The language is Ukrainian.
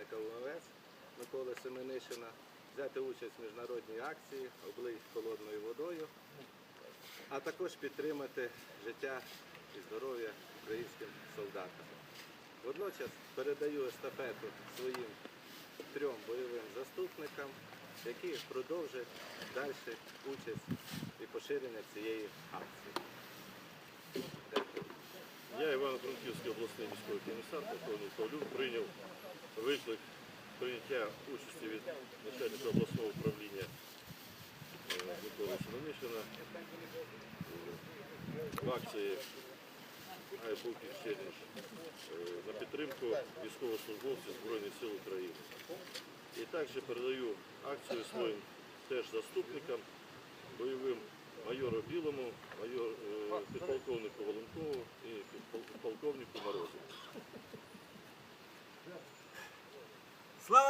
начальника УМВС Миколи Семенишина взяти участь в міжнародній акції облий холодною водою, а також підтримати життя і здоров'я українським солдатам. Водночас передаю естафету своїм трьом бойовим заступникам, які продовжать далі участь і поширення цієї акції. Івано-Франківський обласний військовий комісар, полковник Павлюк, прийняв виклик прийняття участі від начальника обласного управління е, Миколи Семенишина в акції Exchange е, на підтримку військовослужбовців Збройних сил України. І також передаю акцію своїм теж заступникам, бойовим майору Білому, майор, е, підполковнику Воленкову і підпол- підполковнику Морозову. Слава